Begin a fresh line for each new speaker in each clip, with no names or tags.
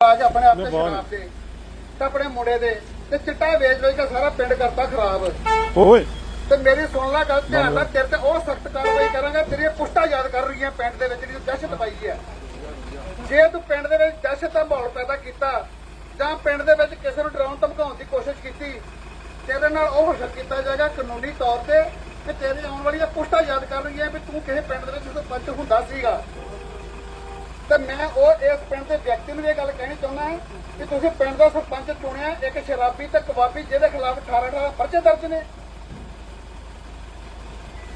ਆ ਕੇ ਆਪਣੇ ਆਪ ਤੇ ਸ਼ਰਾਬ ਤੇ ਤੇ ਆਪਣੇ ਮੁੰਡੇ ਦੇ ਤੇ ਚਿੱਟਾ ਵੇਚ ਵੇਚ ਕੇ ਸਾਰਾ ਪਿੰਡ ਕਰਤਾ ਖਰਾਬ।
ਓਏ।
ਤੇ ਮੇਰੀ ਸੁਣ ਲੈ ਗੱਲ ਧਿਆਨ ਨਾਲ ਤੇਰੇ ਤੇ ਉਹ ਸਖਤ ਕਾਰਵਾਈ ਕਰਾਂਗੇ ਤੇਰੀਆਂ ਪੁਸ਼ਟਾ ਯਾਦ ਕਰ ਰਹੀਆਂ ਪਿੰਡ ਦੇ ਵਿੱਚ ਜਿਹੜੀ ਦਹਿਸ਼ਤ ਪਾਈ ਹੈ। ਜੇ ਤੂੰ ਪਿੰਡ ਦੇ ਵਿੱਚ ਦਹਿਸ਼ਤ ਦਾ ਮਾਹੌਲ ਪੈਦਾ ਕੀਤਾ ਜਾਂ ਪਿੰਡ ਦੇ ਵਿੱਚ ਕਿਸੇ ਨੂੰ ਡਰਾਉਣ ਧਮਕਾਉਣ ਦੀ ਕੋਸ਼ਿਸ਼ ਕੀਤੀ ਤੇਰੇ ਨਾਲ ਉਹ ਹਰਕਤ ਕੀਤਾ ਜਾਏਗਾ ਕਾਨੂੰਨੀ ਤੌਰ ਤੇ ਕਿ ਤੇਰੀ ਆਉਣ ਵਾਲੀਆਂ ਪੁਸ਼ਟਾ ਯਾਦ ਕਰ ਰਹੀਆਂ ਵੀ ਤੂੰ ਕਿਸੇ ਪਿੰਡ ਦੇ ਵਿੱਚ ਸਰਪੰਚ ਹੁੰਦਾ ਸੀਗਾ। ਤੇ ਮੈਂ ਉਹ ਇਸ ਪਿੰਡ ਦੇ ਵਿਅਕਤੀ ਨੂੰ ਇਹ ਗੱਲ ਕਹਿਣੀ ਚਾਹੁੰਦਾ ਕਿ ਤੁਸੀਂ ਪਿੰਡ ਦਾ ਸਰਪੰਚ ਚੁਣਿਆ, ਇੱਕ ਸ਼ਰਾਬੀ ਤੇ ਕਬਾਬੀ ਜਿਹਦੇ ਖਿਲਾਫ 18 18 ਪਰਚੇ ਦਰਜ ਨੇ।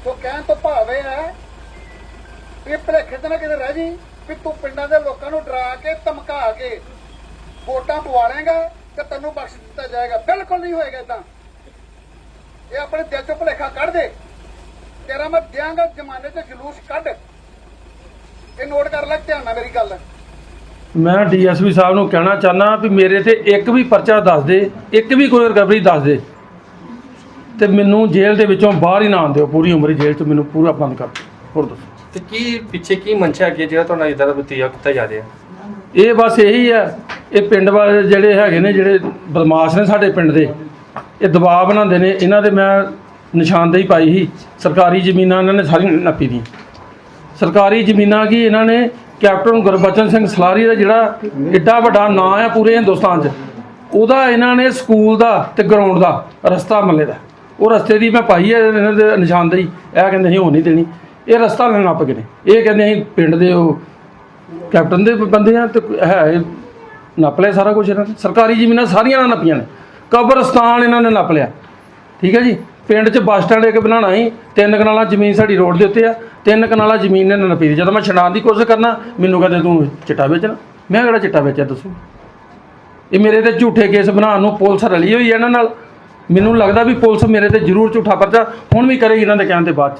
ਤੋ ਕਹਿਣ ਤੋਂ ਭਾਵ ਇਹ ਹੈ ਕਿ ਭਲੇਖੇ ਤੇ ਨਾ ਕਿਤੇ ਰਹਿ ਜੀ ਵੀ ਤੂੰ ਪਿੰਡਾਂ ਦੇ ਲੋਕਾਂ ਨੂੰ ਡਰਾ ਕੇ ਧਮਕਾ ਕੇ ਵੋਟਾਂ ਪਵਾ ਲੇਗਾ ਤੇ ਤੈਨੂੰ ਬਖਸ਼ ਦਿੱਤਾ ਜਾਏਗਾ। ਬਿਲਕੁਲ ਨਹੀਂ ਹੋਏਗਾ ਇਦਾਂ ਇਹ ਆਪਣੇ ਦਿਲ ਚੋਂ ਭੁਲੇਖਾ ਕੱਢ ਦੇ। ਤੇਰਾ ਮੈਂ ਦਿਆਂਗਾ ਜ਼ਮਾਨੇ 'ਚ ਜਲੂਸ ਕੱਢ। ਇਹ ਨੋਟ ਕਰ ਲੈ ਧਿਆਨ ਨਾਲ ਮੇਰੀ ਗੱਲ।
ਮੈਂ ਡੀਐਸਪੀ ਸਾਹਿਬ ਨੂੰ ਕਹਿਣਾ ਚਾਹਨਾ ਵੀ ਮੇਰੇ ਤੇ ਇੱਕ ਵੀ ਪਰਚਾ ਦੱਸ ਦੇ ਇੱਕ ਵੀ ਕੋਈ ਰਿਕਵਰੀ ਦੱਸ ਦੇ। ਤੇ ਮੈਨੂੰ ਜੇਲ੍ਹ ਦੇ ਵਿੱਚੋਂ ਬਾਹਰ ਹੀ ਨਾ ਆਉਣ ਦਿਓ ਪੂਰੀ ਉਮਰ ਜੇਲ੍ਹ 'ਚ ਮੈਨੂੰ ਪੂਰਾ ਬੰਦ ਕਰ ਦਿਓ। ਹੋਰ ਦੱਸੋ।
ਤੇ ਕੀ ਪਿੱਛੇ ਕੀ ਮਨਸ਼ਾ ਅੱਗੇ ਜਿਹੜਾ ਤੁਹਾਡਾ ਇਦਾਂ ਦਾ ਵਤੀਆ ਕੀਤਾ ਜਾ ਰਿਹਾ?
ਇਹ ਬਸ ਇਹੀ ਹੈ ਇਹ ਪਿੰਡ ਵਾਲੇ ਜਿਹੜੇ ਹੈਗੇ ਨੇ ਜਿਹੜੇ ਬਦਮਾਸ਼ ਨੇ ਸਾਡੇ ਪਿੰਡ ਦੇ ਇਹ ਦਬਾਅ ਬਣਾਉਂਦੇ ਨੇ। ਇਹਨਾਂ ਦੇ ਮੈਂ ਨਿਸ਼ਾਨਦੇਹੀ ਪਾਈ ਸੀ ਸਰਕਾਰੀ ਜ਼ਮੀਨਾਂ ਇਹਨਾਂ ਨੇ ਸਾਰੀਆਂ ਨੱਪੀ ਦੀਆਂ। ਸਰਕਾਰੀ ਜ਼ਮੀਨਾਂ ਕੀ ਇਹਨਾਂ ਨੇ ਕੈਪਟਨ ਗੁਰਬਚਨ ਸਿੰਘ ਸਲਾਰੀ ਦਾ ਜਿਹੜਾ ਏਡਾ ਵੱਡਾ ਨਾਂ ਹੈ ਪੂਰੇ ਹਿੰਦੁਸਤਾਨ 'ਚ, ਉਹਦਾ ਇਹਨਾਂ ਨੇ ਸਕੂਲ ਦਾ ਤੇ ਗਰਾਊਂਡ ਦਾ ਰਸਤਾ ਮੱਲੇ ਦਾ। ਉਹ ਰਸਤੇ ਦੀ ਮੈਂ ਪਾਈ ਹੈ ਇਹਨਾਂ ਦੇ ਨਿਸ਼ਾਨਦੇਹੀ। ਇਹ ਕਹਿੰਦੇ ਅਸੀਂ ਹੋ ਨਹੀਂ ਦੇਣੀ। ਇਹ ਰਸਤਾ ਲੈਣ ਨੱਪ ਗਏ ਨੇ। ਇਹ ਕਹਿੰਦੇ ਅਸੀਂ ਪਿੰਡ ਦੇ ਉਹ ਕੈਪਟਨ ਦੇ ਬੰਦੇ ਆ ਤੇ ਹੈ, ਇਹ ਨੱਪ ਲਿਆ ਸਾਰਾ ਕੁਝ ਇਹਨਾਂ ਨੇ। ਸਰਕਾਰੀ ਜ਼ਮੀਨਾਂ ਸਾਰੀਆਂ ਨਾਲ ਨੱਪੀਆਂ ਨੇ। ਕਬਰਸਤਾਨ ਇਹਨਾਂ ਨੇ ਨੱਪ ਲਿਆ। ਠੀਕ ਹੈ ਜੀ? ਪਿੰਡ 'ਚ ਬੱਸ ਸਟੈਂਡ ਇੱਕ ਬਣਾਉਣਾ ਸੀ। ਤਿੰਨ ਕਨਾਲਾਂ ਜ਼ਮੀਨ ਸਾਡੀ ਰੋਡ ਦੇ ਉੱਤੇ ਆ। ਤਿੰਨ ਕਨਾਲਾਂ ਜ਼ਮੀਨ ਨੇ ਨੱਪੀ ਦੀ। ਜਦੋਂ ਮੈਂ ਛਡਾਉਣ ਦੀ ਕੋਸ਼ਿਸ਼ ਕਰਨਾ, ਮੈਨੂੰ ਕਹਿੰਦੇ ਤੂੰ ਚਿੱਟਾ ਵੇਚਣਾ ਮੈਂ ਕਿਹੜਾ ਚਿੱਟਾ ਵੇਚਿਆ ਦੱਸੋ? ਇਹ ਮੇਰੇ ਤੇ ਝੂਠੇ ਕੇਸ ਬਣਾਉਣ ਨੂੰ ਪੁਲਿਸ ਰਲੀ ਹੋਈ ਹੈ ਇਹਨਾਂ ਨਾਲ। ਮੈਨੂੰ ਲੱਗਦਾ ਵੀ ਪੁਲਿਸ ਮੇਰੇ ਤੇ ਜ਼ਰੂਰ ਝੂਠਾ ਪਰਚਾ, ਹੁਣ ਵੀ ਕਰੇਗੀ ਇਹਨਾਂ ਦੇ ਕਹਿਣ ਦੇ ਬਾਅਦ 'ਚ।